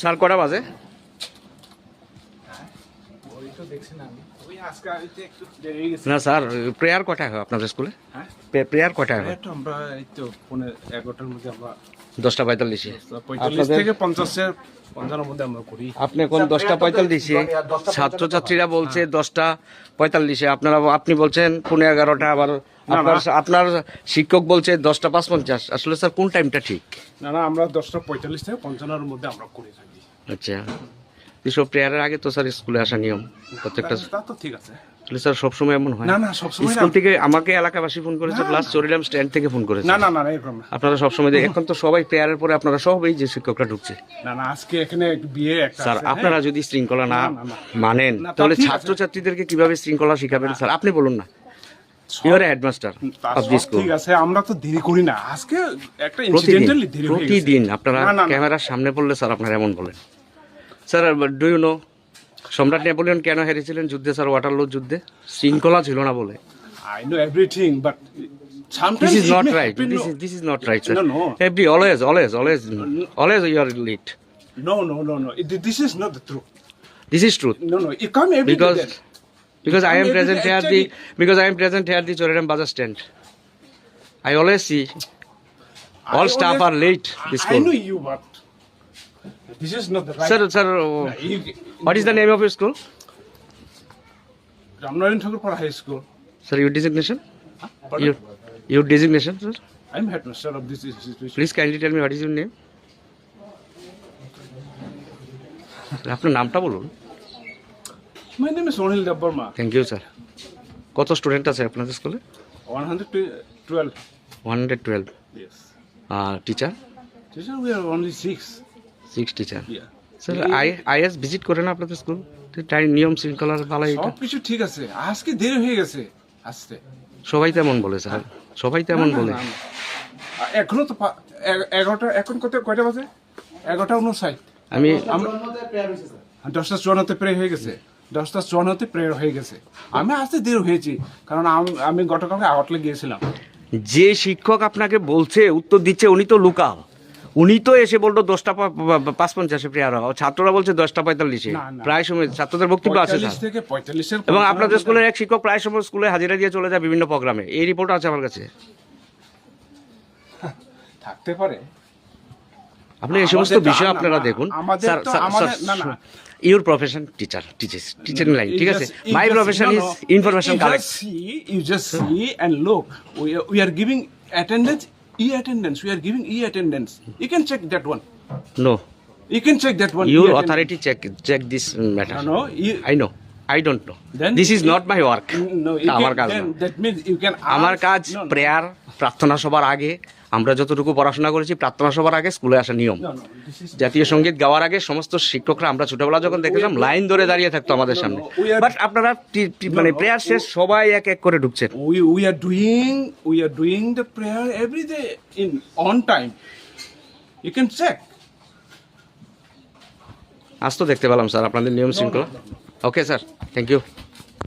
Sir কটা বাজে? দেখছি না আমি। ওই আজকে আইতে একটু দেরি হয়ে গেছে। না স্যার প্রেয়ার কটায় হয় আপনাদের স্কুলে? হ্যাঁ? প্রেয়ার কটায় হয়? আমরা এই তো পৌনে এগারোটার মধ্যে আমরা দশটা পঁয়তাল্লিশে। পঁয়তাল্লিশ থেকে পঞ্চাশের পঞ্চান্নর মধ্যে আমরা করি। আপনি কোন দশটা পঁয়তাল্লিশে। ছাত্রছাত্রীরা বলছে দশটা পঁয়তাল্লিশে। আপনারা আপনি বলছেন পনেরো এগারোটা আবার আপনার আপনার শিক্ষক বলছে দশটা পাঁচ পঞ্চাশ আসলে স্যার কোন টাইমটা ঠিক? না না আমরা দশটা পঁয়তাল্লিশ থেকে পঞ্চান্নর মধ্যে আমরা করে থাকি। আচ্ছা। এসব প্রেয়ারের আগে তো স্যার স্কুলে আসা নিয়ম প্রত্যেকটা তা তো ঠিক আছে। আসলে স্যার সবসময় এমন হয়? না না সবসময় স্কুল থেকে আমাকে এলাকাবাসী ফোন করেছে প্লাস চরিলাম স্ট্যান্ড থেকে ফোন করেছে। না না না না, এরকম না আপনারা সবসময় এখন তো সবাই প্রেয়ারের পরে আপনারা সবাই যে শিক্ষকরা ঢুকছে। না না আজকে এখানে বিয়ে একটা স্যার হ্যাঁ। আপনারা যদি শৃঙ্খলা না। মানেন তাহলে। ছাত্রছাত্রীদেরকে কীভাবে শৃঙ্খলা শিখাবেন স্যার? আপনি বলুন না। হেডমাস্টার তা অফ স্কুল ঠিক আছে আমরা তো দেরি করি না। আজকে একটা প্রতিদিন ইনসিডেন্টালি দেরি প্রতিদিন আপনারা। ক্যামেরার সামনে পড়লে স্যার আপনারা এমন বলেন। স্যার ডু ইউ নো সম্রাট নেপোলিয়ন কেন হেরেছিলেন যুদ্ধে স্যার ওয়াটারলু যুদ্ধে শৃঙ্খলা ছিল না বলে I know everything, but sometimes is it not may happen, this no. Is this is not right sir No, no. Every always always always always you are lit No, no, no, no. It, this is not the truth. This is truth No, no. You come every because day because I am present here the because I am present here the Choreram Bazaar stand. I always see all I staff always- are late. This I school. know you, but this is not the right. Sir, sir, uh, what is the name of your school? Ramnaran Thakur High School. Sir, your designation? Pardon? Your your designation, sir? I'm headmaster of this institution. Please kindly tell me what is your name? আপনার নামটা বলুন My name is Sonil Dabbarma. Thank you sir কত student আছে আপনাদের স্কুলে 112. One hundred twelve R teacher Teacher, we are only six. Six teacher sir I IS visit করে না আপনাদের স্কুল টাইম নিয়ম শৃঙ্খলার ভালো সব কিছু ঠিক আছে। আজকে দেরি হয়ে গেছে। আসতে। সবাই তেমন বলে স্যার সবাই তেমন না, না, বলে। না, না। আ- এখনও তো এগারোটা এখন কত কয়টা বাজে? এগারোটা উনষাট আমি আমরা দশটা চুয়ান্নতে হয়ে গেছে। দশটা চুয়ান্নতে প্রেয়ার হয়ে গেছে। আমি আসতে দেরি হয়েছি কারণ আমি গতকালকে আউটলে গিয়েছিলাম। যে শিক্ষক আপনাকে বলছে উত্তর দিচ্ছে উনি তো লোকাল উনি তো এসে বলতো দশটা পাঁচ পঞ্চাশে প্রেয়ার হয় ছাত্ররা বলছে দশটা পঁয়তাল্লিশে। প্রায় সময় ছাত্রদের বক্তব্য আছে এবং আপনাদের স্কুলের এক শিক্ষক প্রায় সময় স্কুলে হাজিরা দিয়ে চলে যায় বিভিন্ন প্রোগ্রামে। এই রিপোর্ট আছে আমার কাছে। থাকতে পারে। আপনি এই সমস্ত বিষয় আপনারা দেখুন। Sir. Your profession teacher teacher teaching line ঠিক আছে? My profession is. Information collect just see, you just see and look. We are, E attendance. We are giving E attendance. You can check that one. No. You can check that one. Your e authority check check this matter. No, no. I know. I don't know this is not my work আমার কাজ then না that means you can ask. আমার কাজ. Prayer প্রার্থনা সবার আগে আমরা যতটুকু পড়াশোনা করেছি প্রার্থনা সবার আগে স্কুলে আসা নিয়ম জাতীয় সংগীত গাওয়ার আগে সমস্ত শিক্ষকরা আমরা ছোটবেলা যখন দেখেছিলাম লাইন ধরে দাঁড়িয়ে থাকতো আমাদের সামনে বাট আপনারা মানে প্রেয়ার শেষ সবাই এক এক করে ঢুকছেন we, we are doing we are doing the prayer every day in on time. You can check. আজ তো দেখতে পেলাম স্যার আপনাদের নিয়ম শৃঙ্খলা ওকে স্যার থ্যাংক ইউ